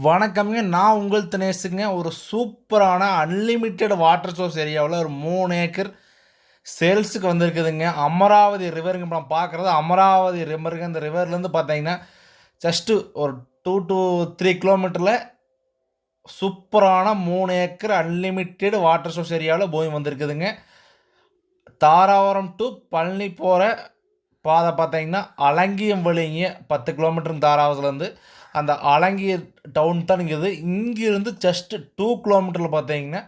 வணக்கம்ங்க. நான் உங்கள் தினேஷுங்க. ஒரு சூப்பரான அன்லிமிட்டெட் வாட்டர் சோர்ஸ் ஏரியாவில் ஒரு மூணு ஏக்கர் சேல்ஸுக்கு வந்திருக்குதுங்க. அமராவதி ரிவருங்க இப்போ நம்ம பார்க்குறது. அமராவதி ரிவருங்க இந்த ரிவர்லேருந்து பார்த்தீங்கன்னா ஜஸ்ட்டு ஒரு டூ டு த்ரீ கிலோமீட்டரில் சூப்பரான மூணு ஏக்கர் அன்லிமிட்டெட் வாட்டர் சோர்ஸ் ஏரியாவில் பூமி வந்திருக்குதுங்க. தாராவரம் டு பழனி போகிற பாதை பார்த்தீங்கன்னா அலங்கியம் வழிங்க. பத்து கிலோமீட்டர் தாராவரத்துலேருந்து அந்த அலங்கிய டவுன் தான் இருக்குது. இங்கிருந்து ஜஸ்ட் டூ கிலோமீட்டரில் பார்த்தீங்கன்னா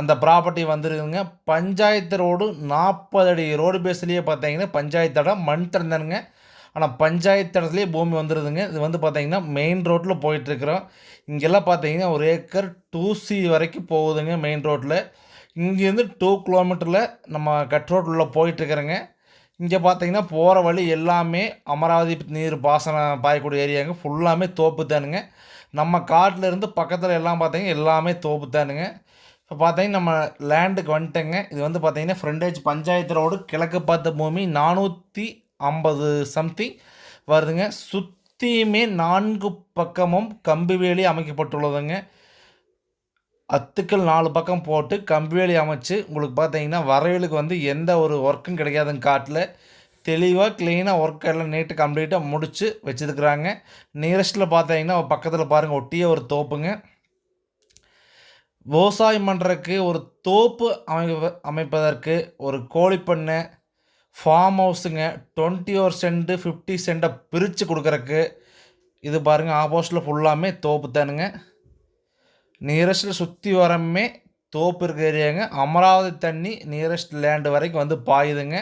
அந்த ப்ராப்பர்ட்டி வந்துருக்குதுங்க. பஞ்சாயத்து ரோடு நாற்பது அடி ரோடு பேஸ்லேயே பார்த்தீங்கன்னா பஞ்சாயத்து இடம் மண் திறந்தானுங்க. ஆனால் பஞ்சாயத்து இடத்துலேயே பூமி வந்துடுதுங்க இது வந்து பார்த்தீங்கன்னா மெயின் ரோட்டில் போயிட்டுருக்குறோம். இங்கெல்லாம் பார்த்தீங்கன்னா ஒரு ஏக்கர் டூ சி வரைக்கும் போகுதுங்க மெயின் ரோட்டில் இங்கேருந்து டூ கிலோமீட்டரில் நம்ம கட் ரோட்டில் போயிட்டுருக்குறோங்க. இங்கே பார்த்தீங்கன்னா போகிற வழி எல்லாமே அமராவதி நீர் பாசனம் பாயக்கூடிய ஏரியாங்க. ஃபுல்லாமே தோப்பு தானுங்க நம்ம காட்டில் இருந்து பக்கத்தில் எல்லாம் பார்த்தீங்கன்னா எல்லாமே தோப்பு தானுங்க இப்போ பார்த்தீங்கன்னா நம்ம லேண்டுக்கு வந்துட்டேங்க. இது வந்து பார்த்தீங்கன்னா ஃப்ரெண்டேஜ் பஞ்சாயத்து ரோடு கிழக்கு பார்த்த பூமி நானூற்றி ஐம்பது சம்திங் வருதுங்க. சுற்றியுமே நான்கு பக்கமும் கம்பி வேலி அமைக்கப்பட்டுள்ளதுங்க. அத்துக்கள் நாலு பக்கம் போட்டு கம்பிவேலி அமைச்சு உங்களுக்கு பார்த்தீங்கன்னா வரவேலுக்கு வந்து எந்த ஒரு ஒர்க்கும் கிடைக்காதுன்னு காட்டில். தெளிவாக க்ளீனாக ஒர்க் எல்லாம் நீட்டு கம்ப்ளீட்டாக முடித்து வச்சுருக்குறாங்க. நியரஸ்ட்டில் பார்த்தீங்கன்னா பக்கத்தில் பாருங்கள் ஒட்டியே ஒரு தோப்புங்க. விவசாயம் பண்ணுறதுக்கு ஒரு தோப்பு அமைப்ப அமைப்பதற்கு ஒரு கோழிப்பண்ணை ஃபார்ம் ஹவுஸுங்க டுவெண்ட்டி ஒரு சென்ட்டு ஃபிஃப்டி சென்ட்டை பிரித்து கொடுக்குறக்கு இது பாருங்கள் ஆப்போசிட்டில் ஃபுல்லாமே தோப்பு தானுங்க. நியரஸ்ட்டில் சுற்றி வரமே தோப்பு இருக்க ஏரியாங்க. அமராவதி தண்ணி நியரஸ்ட் லேண்டு வரைக்கும் வந்து பாயுதுங்க.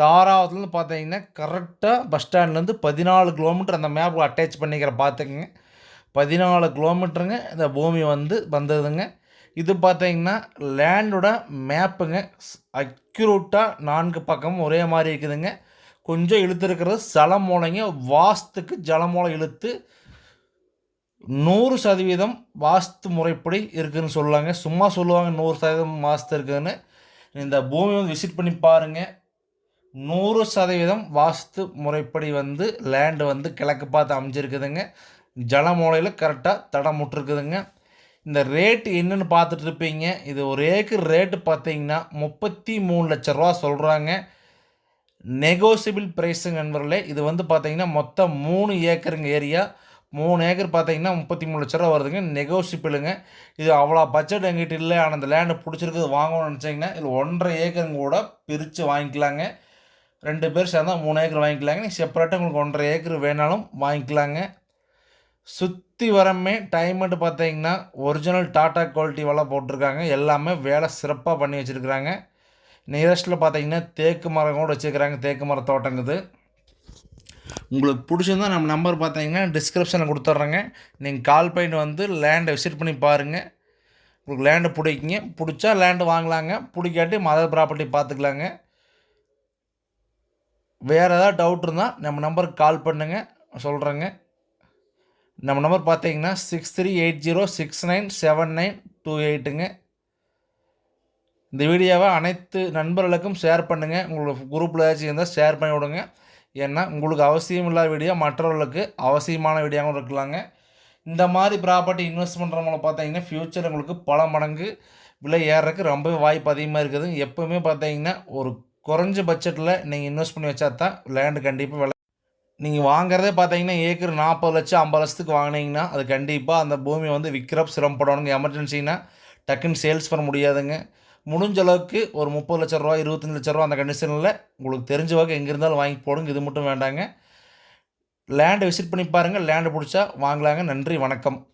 தாராவதுலேருந்து பார்த்தீங்கன்னா கரெக்டாக பஸ் ஸ்டாண்ட்லேருந்து பதினாலு கிலோமீட்டர் அந்த மேப்பில் அட்டாச் பண்ணிக்கிற பார்த்துக்குங்க பதினாலு கிலோமீட்டருங்க இந்த பூமி வந்து வந்ததுங்க. இது பார்த்தீங்கன்னா லேண்டோட மேப்புங்க அக்யூரேட்டாக நான்கு பக்கமும் ஒரே மாதிரி இருக்குதுங்க. கொஞ்சம் இழுத்துருக்கிறது சலம் மூலைங்க வாஸ்துக்கு ஜலமூலை இழுத்து நூறு சதவீதம் வாஸ்து முறைப்படி இருக்குதுன்னு சொல்லுவாங்க சும்மா சொல்லுவாங்க நூறு சதவீதம் வாஸ்து இருக்குதுன்னு இந்த பூமி வந்து விசிட் பண்ணி பாருங்கள் நூறு சதவீதம் வாஸ்து முறைப்படி வந்து லேண்டு வந்து கிழக்கு பார்த்து அமைஞ்சிருக்குதுங்க. ஜலமூலையில் கரெக்டாக தடம் முட்டிருக்குதுங்க. இந்த ரேட்டு என்னென்னு பார்த்துட்டு இருப்பீங்க. இது ஒரு ஏக்கர் ரேட்டு பார்த்தீங்கன்னா முப்பத்தி மூணு லட்ச ரூபா சொல்கிறாங்க நெகோசியபிள் ப்ரைஸுங்க நண்பர்களே இது வந்து பார்த்தீங்கன்னா மொத்தம் மூணு ஏக்கருங்க ஏரியா மூணு ஏக்கர் பார்த்தீங்கன்னா முப்பத்தி மூணு லட்ச ரூபா வருதுங்க நெகோசியபிளுங்க இது அவ்வளோ பட்ஜெட் எங்கிட்ட இல்லை. ஆனால் அந்த லேண்டை பிடிச்சிருக்குது வாங்கணும்னு நினச்சிங்கன்னா இது ஒன்றரை ஏக்கருங்க கூட பிரித்து வாங்கிக்கலாங்க. ரெண்டு பேர் சேர்ந்தால் மூணு ஏக்கர் வாங்கிக்கலாங்க. நீங்கள் செப்பரேட்டாக உங்களுக்கு ஒன்றரை ஏக்கர் வேணாலும் வாங்கிக்கலாங்க. சுற்றி வரமே டைமெண்ட் பார்த்தீங்கன்னா ஒரிஜினல் டாட்டா குவாலிட்டி வேலை போட்டிருக்காங்க. எல்லாமே வேலை சிறப்பாக பண்ணி வச்சுருக்குறாங்க. நியரஸ்ட்டில் பார்த்தீங்கன்னா தேக்கு மரம் கூட வச்சுருக்கிறாங்க. தேக்கு மர தோட்டங்குது உங்களுக்கு பிடிச்சிருந்தா நம்ம நம்பர் பார்த்தீங்கன்னா டிஸ்கிரிப்ஷனில் கொடுத்துட்றேங்க. நீங்கள் கால் பண்ணிட்டு வந்து லேண்டை விசிட் பண்ணி பாருங்கள் உங்களுக்கு லேண்டு பிடிக்குங்க. பிடிச்சா லேண்டு வாங்கலாங்க. பிடிக்காட்டி மதர் ப்ராப்பர்ட்டி பார்த்துக்கலாங்க. வேறு ஏதாவது டவுட் இருந்தால் நம்ம நம்பருக்கு கால் பண்ணுங்கள் சொல்கிறேங்க நம்ம நம்பர் பார்த்தீங்கன்னா six three eight zero six nine seven nine two எயிட்டுங்க இந்த வீடியோவை அனைத்து நண்பர்களுக்கும் ஷேர் பண்ணுங்கள் உங்களுக்கு குரூப்பில் ஏதாச்சும் இருந்தால் ஷேர் பண்ணி விடுங்க. ஏன்னா உங்களுக்கு அவசியம் இல்லாத வீடியோ மற்றவர்களுக்கு அவசியமான வீடியோவும் இருக்கலாங்க இந்த மாதிரி ப்ராப்பர்ட்டி இன்வெஸ்ட் பண்ணுறவங்கள பார்த்தீங்கன்னா ஃப்யூச்சர் உங்களுக்கு பல மடங்கு விலை ஏறதுக்கு ரொம்பவே வாய்ப்பு அதிகமாக இருக்குது. எப்போவுமே பார்த்தீங்கன்னா ஒரு குறைஞ்ச பட்ஜெட்டில் நீங்கள் இன்வெஸ்ட் பண்ணி வச்சா தான் லேண்டு கண்டிப்பாக விலை நீங்கள் வாங்குறதே பார்த்தீங்கன்னா ஏக்கர் நாற்பது லட்சம் ஐம்பது லட்சத்துக்கு வாங்கினீங்கன்னா அது கண்டிப்பாக அந்த பூமி வந்து விற்கிறப்ப சிரமப்படணுங்க எமர்ஜென்சினா டக்குன்னு சேல்ஸ் பண்ண முடியாதுங்க. முடிஞ்ச அளவுக்கு ஒரு முப்பது லட்ச ரூபா இருபத்தஞ்சி லட்ச ரூபா அந்த கண்டிஷனில் உங்களுக்கு தெரிஞ்ச வகை எங்கே இருந்தாலும் வாங்கி போடுங்க. இது மட்டும் வேண்டாங்க. லேண்டை விசிட் பண்ணி பாருங்கள் லேண்டு பிடிச்சா வாங்கலாங்க. நன்றி வணக்கம்.